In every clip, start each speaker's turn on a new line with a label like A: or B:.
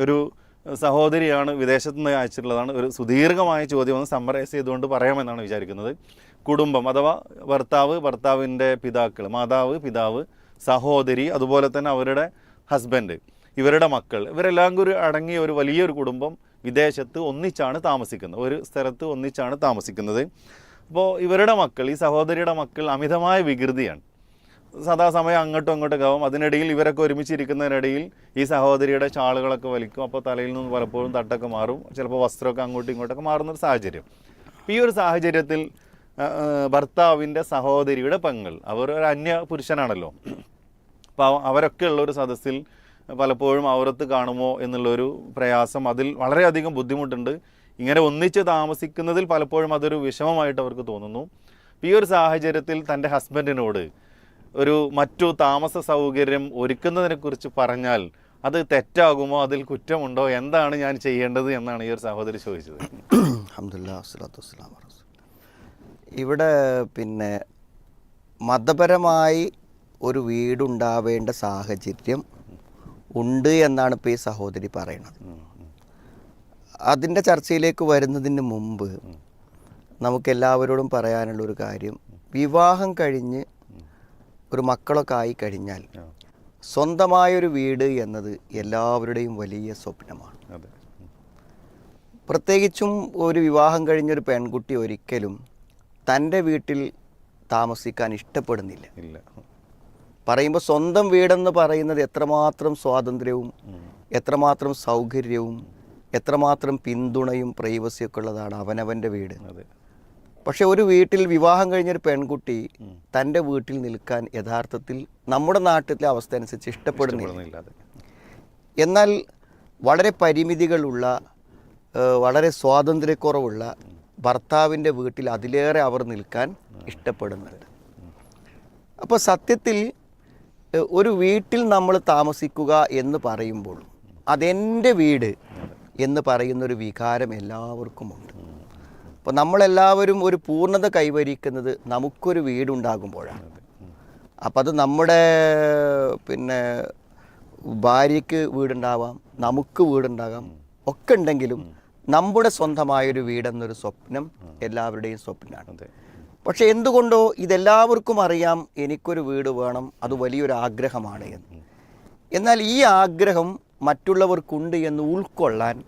A: ഒരു സഹോദരിയാണ് വിദേശത്ത് നിന്ന് അയച്ചിട്ടുള്ളതാണ്. ഒരു സുദീർഘമായ ചോദ്യം ഒന്ന് സമ്മറൈസ് ചെയ്തുകൊണ്ട് പറയാമെന്നാണ് വിചാരിക്കുന്നത്. കുടുംബം അഥവാ ഭർത്താവ് ഭർത്താവിന്റെ പിതാക്കൾ മാതാവ് പിതാവ് സഹോദരി അതുപോലെ തന്നെ അവരുടെ ഹസ്ബൻഡ് ഇവരുടെ മക്കൾ ഇവരെല്ലാം കൂടി അടങ്ങിയ ഒരു വലിയൊരു കുടുംബം വിദേശത്ത് ഒന്നിച്ചാണ് താമസിക്കുന്നത്. ഒരു സ്ഥലത്ത് ഒന്നിച്ചാണ് താമസിക്കുന്നത്. അപ്പോൾ ഇവരുടെ മക്കൾ ഈ സഹോദരിയുടെ മക്കൾ അമിതമായ വികൃതിയാണ്. സദാസമയം അങ്ങോട്ടും ഇങ്ങോട്ടും ആവും. അതിനിടയിൽ ഇവരൊക്കെ ഒരുമിച്ചിരിക്കുന്നതിനിടയിൽ ഈ സഹോദരിയുടെ ചാളുകളൊക്കെ വലിക്കും. അപ്പോൾ തലയിൽ നിന്ന് പലപ്പോഴും തട്ടൊക്കെ മാറും. ചിലപ്പോൾ വസ്ത്രമൊക്കെ അങ്ങോട്ടും ഇങ്ങോട്ടൊക്കെ മാറുന്ന ഒരു സാഹചര്യം. ഈ ഒരു സാഹചര്യത്തിൽ ഭർത്താവിന്റെ സഹോദരിയുടെ പെങ്ങൾ അവർ ഒരു അന്യ പുരുഷനാണല്ലോ. അപ്പോൾ അവരൊക്കെ ഉള്ള ഒരു സദസ്സിൽ പലപ്പോഴും ഔറത്ത് കാണുമോ എന്നുള്ളൊരു പ്രയാസം അതിൽ വളരെയധികം ബുദ്ധിമുട്ടുണ്ട്. ഇങ്ങനെ ഒന്നിച്ച് താമസിക്കുന്നതിൽ പലപ്പോഴും അതൊരു വിഷമമായിട്ട് അവർക്ക് തോന്നുന്നു. ഈ ഒരു സാഹചര്യത്തിൽ തന്റെ ഹസ്ബൻഡിനോട് ഒരു മറ്റു താമസ സൗകര്യം ഒരുക്കുന്നതിനെക്കുറിച്ച് പറഞ്ഞാൽ അത് തെറ്റാകുമോ? അതിൽ കുറ്റമുണ്ടോ? എന്താണ് ഞാൻ ചെയ്യേണ്ടത് എന്നാണ് ഈ ഒരു സഹോദരി ചോദിച്ചത്.
B: അഹമ്മദില്ല വസ്സലാത്തു വസ്സലാം ഇവിടെ പിന്നെ മതപരമായി ഒരു വീടുണ്ടാവേണ്ട സാഹചര്യം ഉണ്ട് എന്നാണ് ഇപ്പോൾ ഈ സഹോദരി പറയുന്നത്. അതിന്റെ ചർച്ചയിലേക്ക് വരുന്നതിന് മുമ്പ് നമുക്കെല്ലാവരോടും പറയാനുള്ളൊരു കാര്യം വിവാഹം കഴിഞ്ഞ് ഒരു മക്കളൊക്കെ ആയി കഴിഞ്ഞാൽ സ്വന്തമായൊരു വീട് എന്നത് എല്ലാവരുടെയും വലിയ സ്വപ്നമാണ്. പ്രത്യേകിച്ചും ഒരു വിവാഹം കഴിഞ്ഞൊരു പെൺകുട്ടി ഒരിക്കലും തന്റെ വീട്ടിൽ താമസിക്കാൻ ഇഷ്ടപ്പെടുന്നില്ല.
A: ഇല്ല.
B: പറയുമ്പോൾ സ്വന്തം വീടെന്ന് പറയുന്നത് എത്രമാത്രം സ്വാതന്ത്ര്യവും എത്രമാത്രം സൗകര്യവും എത്രമാത്രം പിന്തുണയും പ്രൈവസിയൊക്കെ ഉള്ളതാണ് അവനവന്റെ വീട്. പക്ഷെ ഒരു വീട്ടിൽ വിവാഹം കഴിഞ്ഞൊരു പെൺകുട്ടി തന്റെ വീട്ടിൽ നിൽക്കാൻ യഥാർത്ഥത്തിൽ നമ്മുടെ നാട്ടിലെ അവസ്ഥ അനുസരിച്ച് ഇഷ്ടപ്പെടുന്നില്ല എന്നാൽ വളരെ പരിമിതികളുള്ള വളരെ സ്വാതന്ത്ര്യക്കുറവുള്ള ഭർത്താവിന്റെ വീട്ടിൽ അതിലേറെ അവർ നിൽക്കാൻ ഇഷ്ടപ്പെടുന്നുണ്ട്. അപ്പോൾ സത്യത്തിൽ ഒരു വീട്ടിൽ നമ്മൾ താമസിക്കുക എന്ന് പറയുമ്പോൾ അതെന്റെ വീട് എന്ന് പറയുന്നൊരു വികാരം എല്ലാവർക്കുമുണ്ട്. അപ്പോൾ നമ്മളെല്ലാവരും ഒരു പൂർണത കൈവരിക്കുന്നത് നമുക്കൊരു വീടുണ്ടാകുമ്പോഴാണ്. അപ്പോൾ അത് നമ്മുടെ പിന്നെ ഭാര്യയ്ക്ക് വീടുണ്ടാവാം നമുക്ക് വീടുണ്ടാകാം ഒക്കെ ഉണ്ടെങ്കിലും നമ്മുടെ സ്വന്തമായൊരു വീടെന്നൊരു സ്വപ്നം എല്ലാവരുടെയും സ്വപ്നമാണ്. പക്ഷെ എന്തുകൊണ്ടോ ഇതെല്ലാവർക്കും അറിയാം എനിക്കൊരു വീട് വേണം അത് വലിയൊരു ആഗ്രഹമാണ് എന്ന്. എന്നാൽ ഈ ആഗ്രഹം മറ്റുള്ളവർക്കുണ്ട് എന്ന് ഉൾക്കൊള്ളാൻ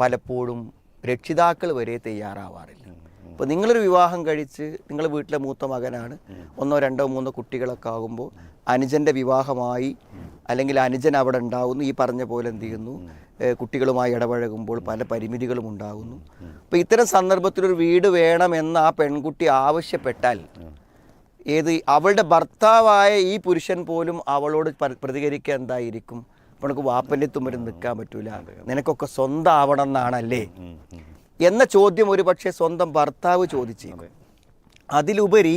B: പലപ്പോഴും രക്ഷിതാക്കൾ വരെ തയ്യാറാവാറില്ല. ഇപ്പോൾ നിങ്ങളൊരു വിവാഹം കഴിച്ച് നിങ്ങൾ വീട്ടിലെ മൂത്ത മകനാണ് ഒന്നോ രണ്ടോ മൂന്നോ കുട്ടികളൊക്കെ ആകുമ്പോൾ അനുജന്റെ വിവാഹമായി അല്ലെങ്കിൽ അനുജൻ അവിടെ ഉണ്ടാവുന്നു ഈ പറഞ്ഞ പോലെ എന്ത് ചെയ്യുന്നു കുട്ടികളുമായി ഇടപഴകുമ്പോൾ പല പരിമിതികളും ഉണ്ടാകുന്നു. അപ്പോൾ ഇത്തരം സന്ദർഭത്തിൽ ഒരു വീട് വേണമെന്ന് ആ പെൺകുട്ടി ആവശ്യപ്പെട്ടാൽ ഏത് അവളുടെ ഭർത്താവായ ഈ പുരുഷൻ പോലും അവളോട് പ്രതികരിക്കുക എന്തായിരിക്കും? അപ്പോൾ നിനക്ക് വാപ്പന്റെ തുമ്പരും നിൽക്കാൻ പറ്റൂല. നിനക്കൊക്കെ സ്വന്തം ആവണം എന്നാണല്ലേ. എന്ന ചോദ്യം ഒരു പക്ഷേ സ്വന്തം ഭർത്താവ് ചോദിച്ചേക്കും. അതിലുപരി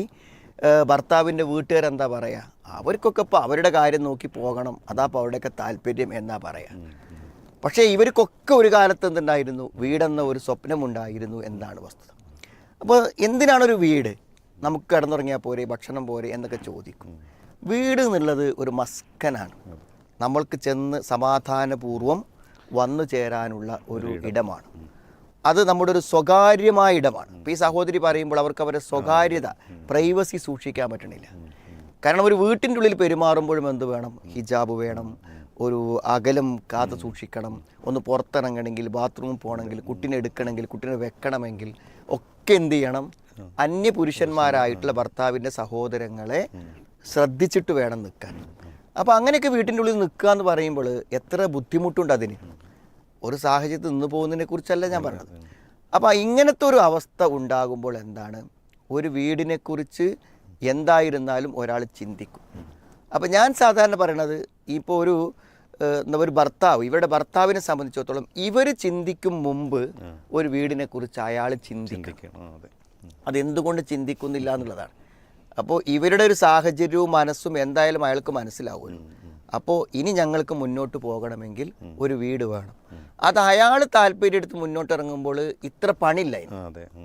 B: ഭർത്താവിന്റെ ഭർത്താവിന്റെ വീട്ടുകാരെന്താ പറയുക അവർക്കൊക്കെ ഇപ്പോൾ അവരുടെ കാര്യം നോക്കി പോകണം. അതാ അപ്പോൾ അവരുടെയൊക്കെ താല്പര്യം എന്നാ പറയുക പക്ഷേ ഇവർക്കൊക്കെ ഒരു കാലത്ത് എന്തുണ്ടായിരുന്നു? വീടെന്ന ഒരു സ്വപ്നമുണ്ടായിരുന്നു എന്നാണ് വസ്തുത. അപ്പോൾ എന്തിനാണൊരു വീട്? നമുക്ക് കിടന്നുറങ്ങിയാൽ പോരെ ഭക്ഷണം പോരെ എന്നൊക്കെ ചോദിക്കും. വീട് എന്നുള്ളത് ഒരു മസ്കനാണ്. നമ്മൾക്ക് ചെന്ന് സമാധാനപൂർവം വന്നു ചേരാനുള്ള ഒരു ഇടമാണ്. അത് നമ്മുടെ ഒരു സ്വകാര്യമായ ഇടമാണ്. ഇപ്പോൾ ഈ സഹോദരി പറയുമ്പോൾ അവർക്ക് അവരുടെ സ്വകാര്യത പ്രൈവസി സൂക്ഷിക്കാൻ പറ്റണില്ല. കാരണം ഒരു വീട്ടിന്റെ ഉള്ളിൽ പെരുമാറുമ്പോഴും എന്ത് വേണം? ഹിജാബ് വേണം. ഒരു അകലം കാത്തു സൂക്ഷിക്കണം. ഒന്ന് പുറത്തിറങ്ങണമെങ്കിൽ ബാത്റൂമിൽ പോകണമെങ്കിൽ കുട്ടീനെ എടുക്കണമെങ്കിൽ കുട്ടീനെ വെക്കണമെങ്കിൽ ഒക്കെ എന്ത് ചെയ്യണം? അന്യ പുരുഷന്മാരായിട്ടുള്ള ഭർത്താവിന്റെ സഹോദരങ്ങളെ ശ്രദ്ധിച്ചിട്ട് വേണം നിൽക്കാൻ. അപ്പോൾ അങ്ങനെയൊക്കെ വീട്ടിന്റെ ഉള്ളിൽ നിൽക്കുക എന്ന് പറയുമ്പോൾ എത്ര ബുദ്ധിമുട്ടുണ്ട് അതിന്? ഒരു സാഹചര്യത്തിൽ നിന്ന് പോകുന്നതിനെ കുറിച്ചല്ല ഞാൻ പറഞ്ഞത്. അപ്പോൾ ഇങ്ങനത്തെ ഒരു അവസ്ഥ ഉണ്ടാകുമ്പോൾ എന്താണ്? ഒരു വീടിനെക്കുറിച്ച് എന്തായിരുന്നാലും ഒരാൾ ചിന്തിക്കും. അപ്പോൾ ഞാൻ സാധാരണ പറയണത് ഇപ്പോൾ ഒരു ഒരു ഭർത്താവ് ഇവരുടെ ഭർത്താവിനെ സംബന്ധിച്ചിടത്തോളം ഇവർ ചിന്തിക്കും മുമ്പ് ഒരു വീടിനെക്കുറിച്ച് അയാൾ ചിന്തിക്കും. അതെന്തുകൊണ്ട് ചിന്തിക്കുന്നില്ല എന്നുള്ളതാണ്. അപ്പോൾ ഇവരുടെ ഒരു സാഹചര്യവും മനസ്സും എന്തായാലും അയാൾക്ക് മനസ്സിലാവുമല്ലോ. അപ്പോൾ ഇനി ഞങ്ങൾക്ക് മുന്നോട്ട് പോകണമെങ്കിൽ ഒരു വീട് വേണം. അത് അയാൾ താല്പര്യം എടുത്ത് മുന്നോട്ട് ഇറങ്ങുമ്പോൾ ഇത്ര പണിയില്ല?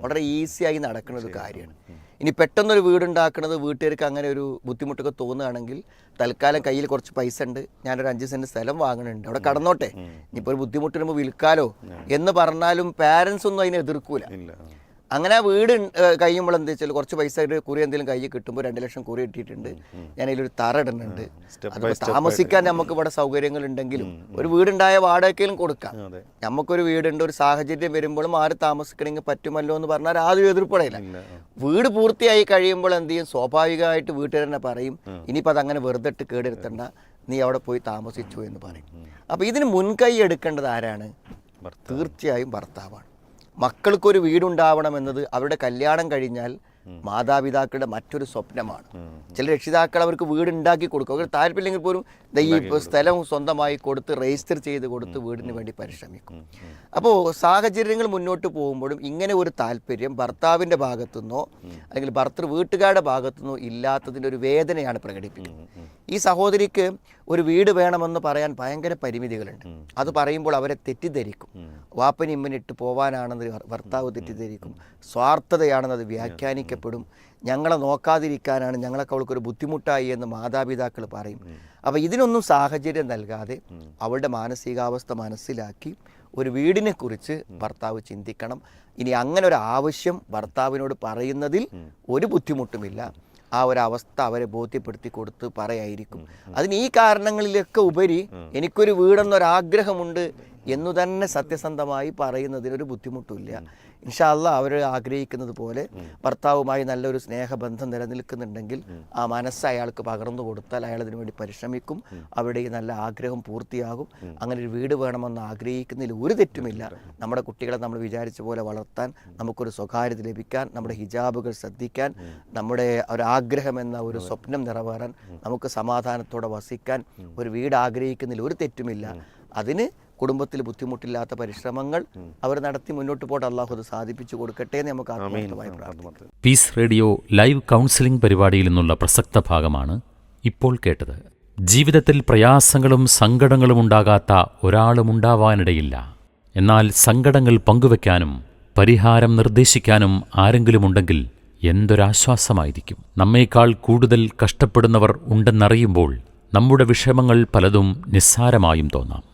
B: വളരെ ഈസിയായി നടക്കുന്ന ഒരു കാര്യമാണ്. ഇനി പെട്ടെന്നൊരു വീടുണ്ടാക്കുന്നത് വീട്ടുകാർക്ക് അങ്ങനെ ഒരു ബുദ്ധിമുട്ടൊക്കെ തോന്നുകയാണെങ്കിൽ തൽക്കാലം കയ്യിൽ കുറച്ച് പൈസ ഉണ്ട്. ഞാനൊരു അഞ്ച് സെന്റ് സ്ഥലം വാങ്ങുന്നുണ്ട് അവിടെ കടന്നോട്ടെ. ഇനിയിപ്പോൾ ഒരു ബുദ്ധിമുട്ട് വരുമ്പോൾ വിൽക്കാലോ എന്ന് പറഞ്ഞാലും പാരൻസ് ഒന്നും അതിനെ എതിർക്കൂല. അങ്ങനെ വീട് കഴിയുമ്പോൾ എന്താ വെച്ചാൽ കുറച്ച് പൈസ ആയിട്ട് കുറി എന്തെങ്കിലും കയ്യിൽ കിട്ടുമ്പോൾ രണ്ട് ലക്ഷം കുറി കിട്ടിയിട്ടുണ്ട്. ഞാൻ അതിലൊരു തറ ഇടുന്നുണ്ട്. അതിപ്പോൾ താമസിക്കാൻ നമുക്ക് ഇവിടെ സൗകര്യങ്ങൾ ഉണ്ടെങ്കിലും ഒരു വീടുണ്ടായ വാടകയിലും കൊടുക്കാം. നമുക്കൊരു വീടുണ്ട് ഒരു സാഹചര്യം വരുമ്പോഴും ആര് താമസിക്കണമെങ്കിൽ പറ്റുമല്ലോ എന്ന് പറഞ്ഞാൽ ആദ്യം എതിർപ്പടയില്ല വീട് പൂർത്തിയായി കഴിയുമ്പോൾ എന്ത് ചെയ്യും? സ്വാഭാവികമായിട്ട് വീട്ടുകാർ തന്നെ പറയും ഇനിയിപ്പോൾ അതങ്ങനെ വെറുതെ ഇട്ട് കേടെടുത്തണ്ട. നീ അവിടെ പോയി താമസിച്ചു എന്ന് പറയും. അപ്പോൾ ഇതിന് മുൻകൈ എടുക്കേണ്ടത് ആരാണ്. തീർച്ചയായും ഭർത്താവാണ്. മക്കൾക്കൊരു വീടുണ്ടാവണമെന്നത് അവരുടെ കല്യാണം കഴിഞ്ഞാൽ മാതാപിതാക്കളുടെ മറ്റൊരു സ്വപ്നമാണ്. ചില രക്ഷിതാക്കൾ അവർക്ക് വീട് ഉണ്ടാക്കി കൊടുക്കും. അവർ താല്പര്യമില്ലെങ്കിൽ പോലും ഈ സ്ഥലം സ്വന്തമായി കൊടുത്ത് രജിസ്റ്റർ ചെയ്ത് കൊടുത്ത് വീടിന് വേണ്ടി പരിശ്രമിക്കും. അപ്പോൾ സാഹചര്യങ്ങൾ മുന്നോട്ട് പോകുമ്പോഴും ഇങ്ങനെ ഒരു താല്പര്യം ഭർത്താവിന്റെ ഭാഗത്തുനിന്നോ അല്ലെങ്കിൽ ഭർത്തൃ വീട്ടുകാരുടെ ഭാഗത്തുനിന്നോ ഇല്ലാത്തതിന്റെ ഒരു വേദനയാണ് പ്രകടിപ്പിക്കുന്നത്. ഈ സഹോദരിക്ക് ഒരു വീട് വേണമെന്ന് പറയാൻ ഭയങ്കര പരിമിതികളുണ്ട്. അത് പറയുമ്പോൾ അവരെ തെറ്റിദ്ധരിക്കും. വാപ്പനിമ്മനിട്ട് പോവാനാണെന്ന് ഭർത്താവ് തെറ്റിദ്ധരിക്കും. സ്വാർത്ഥതയാണെന്ന് അത് വ്യാഖ്യാനിക്കപ്പെടും ഞങ്ങളെ നോക്കാതിരിക്കാനാണ് ഞങ്ങളൊക്കെ അവൾക്കൊരു ബുദ്ധിമുട്ടായി എന്ന് മാതാപിതാക്കൾ പറയും. അപ്പോൾ ഇതിനൊന്നും സാഹചര്യം നൽകാതെ അവളുടെ മാനസികാവസ്ഥ മനസ്സിലാക്കി ഒരു വീടിനെ കുറിച്ച് ഭർത്താവ് ചിന്തിക്കണം. ഇനി അങ്ങനെ ഒരു ആവശ്യം ഭർത്താവിനോട് പറയുന്നതിൽ ഒരു ബുദ്ധിമുട്ടുമില്ല. ആ ഒരു അവസ്ഥ അവരെ ബോധ്യപ്പെടുത്തി കൊടുത്ത് പറയായിരിക്കും. അതിന് ഈ കാരണങ്ങളിലൊക്കെ ഉപരി എനിക്കൊരു വീടെന്നൊരാഗ്രഹമുണ്ട്. എന്നു തന്നെ സത്യസന്ധമായി പറയുന്നതിനൊരു ബുദ്ധിമുട്ടില്ല ഇൻഷാല്ല അവർ ആഗ്രഹിക്കുന്നത് പോലെ ഭർത്താവുമായി നല്ലൊരു സ്നേഹബന്ധം നിലനിൽക്കുന്നുണ്ടെങ്കിൽ ആ മനസ്സ് അയാൾക്ക് പകർന്നു കൊടുത്താൽ അയാൾ അതിനു വേണ്ടി പരിശ്രമിക്കും. അവിടെ ഈ നല്ല ആഗ്രഹം പൂർത്തിയാകും. അങ്ങനെ ഒരു വീട് വേണമെന്ന് ആഗ്രഹിക്കുന്നതിൽ ഒരു തെറ്റുമില്ല. നമ്മുടെ കുട്ടികളെ നമ്മൾ വിചാരിച്ച പോലെ വളർത്താൻ നമുക്കൊരു സ്വകാര്യത ലഭിക്കാൻ നമ്മുടെ ഹിജാബുകൾ ശ്രദ്ധിക്കാൻ നമ്മുടെ ഒരു ആഗ്രഹം എന്ന ഒരു സ്വപ്നം നിറവേറാൻ നമുക്ക് സമാധാനത്തോടെ വസിക്കാൻ ഒരു വീട് ആഗ്രഹിക്കുന്നതിൽ ഒരു തെറ്റുമില്ല. അതിന് കുടുംബത്തിൽ ബുദ്ധിമുട്ടില്ലാത്ത പരിശ്രമങ്ങൾ അവർ നടത്തി മുന്നോട്ട് പോയിട്ട് അള്ളാഹു അത് സാധിപ്പിച്ചു കൊടുക്കട്ടെ എന്ന് നമുക്ക് പ്രാർത്ഥിക്കാം.
C: പീസ് റേഡിയോ ലൈവ് കൗൺസിലിംഗ് പരിപാടിയിൽ നിന്നുള്ള പ്രസക്ത ഭാഗമാണ് ഇപ്പോൾ കേട്ടത്. ജീവിതത്തിൽ പ്രയാസങ്ങളും സങ്കടങ്ങളും ഉണ്ടാകാത്ത ഒരാളും ഉണ്ടാവാനിടയില്ല. എന്നാൽ സങ്കടങ്ങൾ പങ്കുവെക്കാനും പരിഹാരം നിർദ്ദേശിക്കാനും ആരെങ്കിലുമുണ്ടെങ്കിൽ എന്തൊരാശ്വാസമായിരിക്കും? നമ്മേക്കാൾ കൂടുതൽ കഷ്ടപ്പെടുന്നവർ ഉണ്ടെന്നറിയുമ്പോൾ നമ്മുടെ വിഷമങ്ങൾ പലതും നിസ്സാരമായും തോന്നാം.